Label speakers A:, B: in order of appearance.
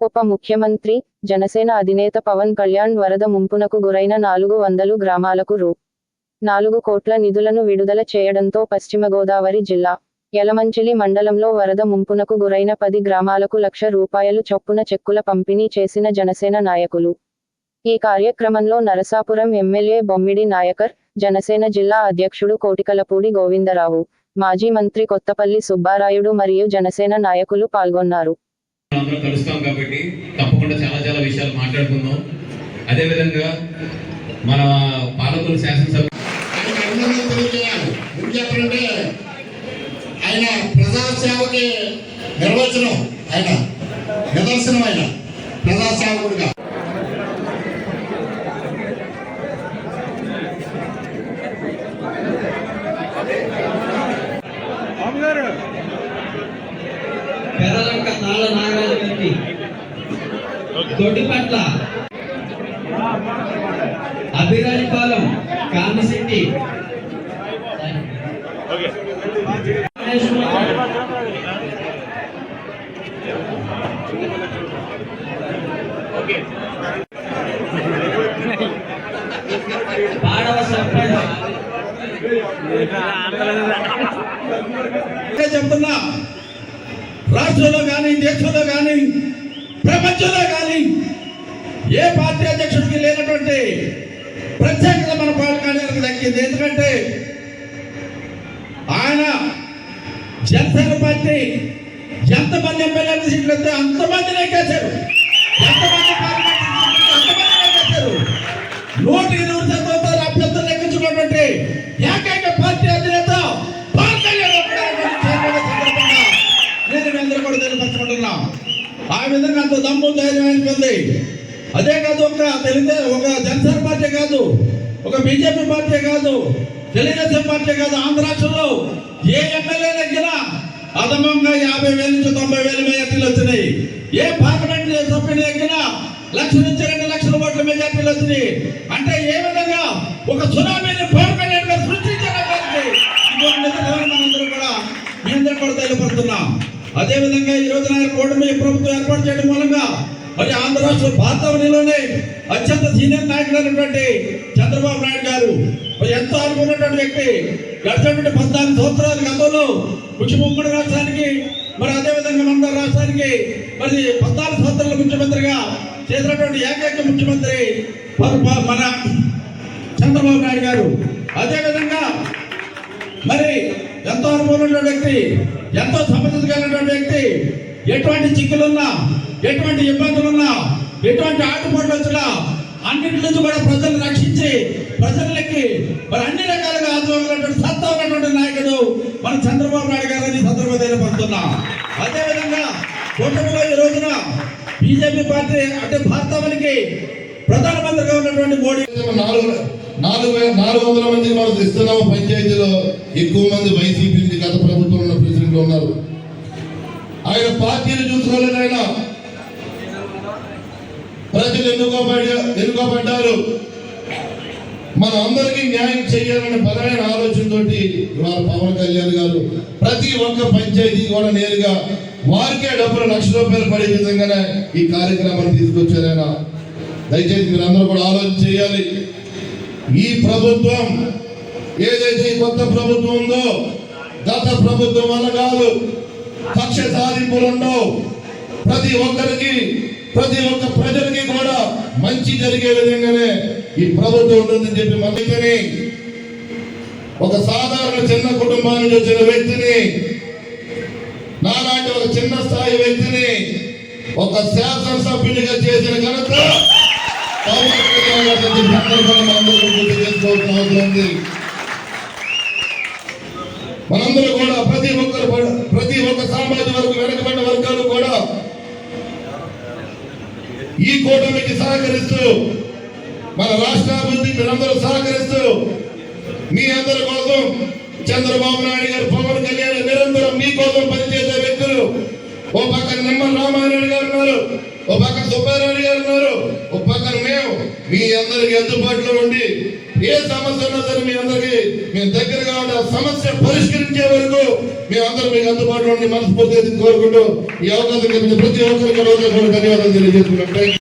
A: ఉప ముఖ్యమంత్రి జనసేన అధినేత పవన్ కళ్యాణ్ వరద ముంపునకు గురైన నాలుగు వందలు గ్రామాలకు రూ. నాలుగు కోట్ల నిధులను విడుదల చేయడంతో పశ్చిమ గోదావరి జిల్లా యలమంచిలి మండలంలో వరద ముంపునకు గురైన పది గ్రామాలకు లక్ష రూపాయలు చొప్పున చెక్కుల పంపిణీ చేసిన జనసేన నాయకులు. ఈ కార్యక్రమంలో నరసాపురం ఎమ్మెల్యే బొమ్మిడి నాయకర్ జనసేన జిల్లా అధ్యక్షుడు కోటికలపూడి గోవిందరావు మాజీ మంత్రి కొత్తపల్లి సుబ్బారాయుడు మరియు జనసేన నాయకులు పాల్గొన్నారు.
B: అందరం కలుస్తాం కాబట్టి తప్పకుండా చాలా చాలా విషయాలు మాట్లాడుకుందాం. అదేవిధంగా మన పాలకులు శాసనసభ
C: చెప్పాలంటే ఆయన ప్రజాసేవకి నిర్వచనం ఆయన నిదర్శనం ఆయన ప్రజాసేవకుడిగా
D: పెదలంక తాళ్ళ గారికి దొడ్డిపట్ల. అభిరాజపాలెం కామిశెట్టి. పాడవ సర్పంచ్
E: చెప్తున్నా. రాష్ట్రంలో కానీ దేశంలో కానీ ప్రపంచంలో కానీ ఏ పార్టీ అధ్యక్షుడికి లేనటువంటి ప్రత్యేకత మన పాలకానికి దక్కింది. ఎందుకంటే ఆయన జనసేన పార్టీ ఎంతమంది ఎమ్మెల్యేల సీట్లు వస్తే అంతమంది నెక్కేశారు ఎంతమంది పార్లమెంట్ సీట్లు వస్తే నూటికి ఆ విధంగా అంత దమ్ము ధైర్యం అనిపింది అదే కాదు ఒక తెలితే ఒక జనసేన పార్టీ కాదు ఒక బీజేపీ పార్టీ కాదు తెలుగుదేశం పార్టీ కాదు ఆంధ్ర రాష్ట్రంలో ఏ ఎమ్మెల్యే దగ్గర అదమంగా యాభై వేల నుంచి తొంభై వేల మెజార్టీలు వచ్చినాయి. ఏ పార్లమెంట్ సభ్యుని దగ్గర లక్ష నుంచి రెండు లక్షల ఓట్ల మెజార్టీలు వచ్చినాయి. అంటే ఏ విధంగా ఒక సునామీని పవన్ కళ్యాణ్ గారు సృష్టించడానికి మనందరూ కూడా మీ అందరూ కూడా తెలియపడుతున్నాం అదే విధంగా ఈ రోజున ఆయన కూటమి ప్రభుత్వం ఏర్పాటు చేయడం మూలంగా మరి ఆంధ్ర రాష్ట్ర భారతవనిలోనే అత్యంత సీనియర్ నాయకుడు అయినటువంటి చంద్రబాబు నాయుడు గారు మరి ఎంతో అనుకున్నటువంటి వ్యక్తి గడిచినటువంటి పద్నాలుగు సంవత్సరాల గతంలో ముఖ్యమంత్రి రాష్ట్రానికి మరి అదే విధంగా మన రాష్ట్రానికి మరి పద్నాలుగు సంవత్సరాల ముఖ్యమంత్రిగా చేసినటువంటి ఏకైక ముఖ్యమంత్రి మన- మన చంద్రబాబు నాయుడు గారు. అదేవిధంగా మరి ఎంతో అనుభవం ఉన్న వ్యక్తి ఎంతో సమర్థత కలిగినటువంటి వ్యక్తి ఎటువంటి చిక్కులున్నా ఎటువంటి ఇబ్బందులున్నా ఎటువంటి ఆటుపోట్లు వచ్చినా అన్నింటి నుంచి కూడా ప్రజలను రక్షించి ప్రజలకి మరి అన్ని రకాలుగా ఆదుకోగలిగినటువంటి సత్తా ఉన్నటువంటి నాయకుడు మన చంద్రబాబు నాయుడు గారిని సందర్భంగా తెలియపడుతున్నా అదేవిధంగా కూటమిలో ఈ రోజున బీజేపీ పార్టీ అంటే భారతావనికి ప్రధానమంత్రిగా ఉన్నటువంటి మోడీ.
C: నాలుగు నాలుగు నాలుగు వందల మంది మనం ఇస్తున్నాము పంచాయతీలో. ఎక్కువ మంది వైసీపీ గత ప్రభుత్వంలో ఉన్న ప్రెసిడెంట్లు ఉన్నారు. ఆయన పార్టీని చూసుకోలేదు ఆయన. ప్రజలు ఎన్నుకోబడి ఎన్నుకోబడ్డారు. మన అందరికీ న్యాయం చేయాలనే బలమైన ఆలోచనతోటి ఇవాళ పవన్ కళ్యాణ్ గారు ప్రతి ఒక్క పంచాయతీ కూడా నేరుగా వారికే డబ్బులు లక్ష రూపాయలు పడే విధంగానే ఈ కార్యక్రమాన్ని తీసుకొచ్చారైనా దయచేసి మీరు అందరూ కూడా ఆలోచన చేయాలి. ఈ ప్రభుత్వం ఏదైతే కొత్త ప్రభుత్వం ఉందో గత ప్రభుత్వం వల్ల కాదు కక్ష సాధింపులు ప్రతి ఒక్కరికి ప్రతి ఒక్క ప్రజలకి కూడా మంచి జరిగే విధంగానే ఈ ప్రభుత్వం ఉంటుందని చెప్పి మనకని ఒక సాధారణ చిన్న కుటుంబానికి వచ్చిన వ్యక్తిని నాలాంటి ఒక చిన్న స్థాయి వ్యక్తిని ఒక శాసనసభ్యునిగా చేసిన ఘనత మనందరూ కూడా ప్రతి ఒక్కరు కూడా- ప్రతి ఒక్క సామాజిక వర్గం వెనకబడిన వర్గాలు కూడా ఈ కూటమికి సహకరిస్తూ మన రాష్ట్ర అభివృద్ధి మీరందరూ సహకరిస్తూ మీ అందరి కోసం చంద్రబాబు నాయుడు గారు పవన్ కళ్యాణ్ నిరంతరం మీ కోసం పనిచేసే వ్యక్తులు. ఓ పక్క నిమ్మ రామారాయుడు గారు ఉన్నారు. ఓ పక్క సుబ్బారాయుడు గారు ఉన్నారు ఓ పక్కన మేము. మీ అందరికి అందుబాటులో ఉండి ఏ సమస్య ఉన్నా సరే మీ అందరికి మేము దగ్గరగా ఉండి ఆ సమస్య పరిష్కరించే వరకు మేము అందరూ మీకు అందుబాటులో ఉండి మనస్ఫూర్తిగా కోరుకుంటూ ఈ అవకాశం ప్రతి ఒక్కరికి ధన్యవాదాలు తెలియజేస్తున్నాం.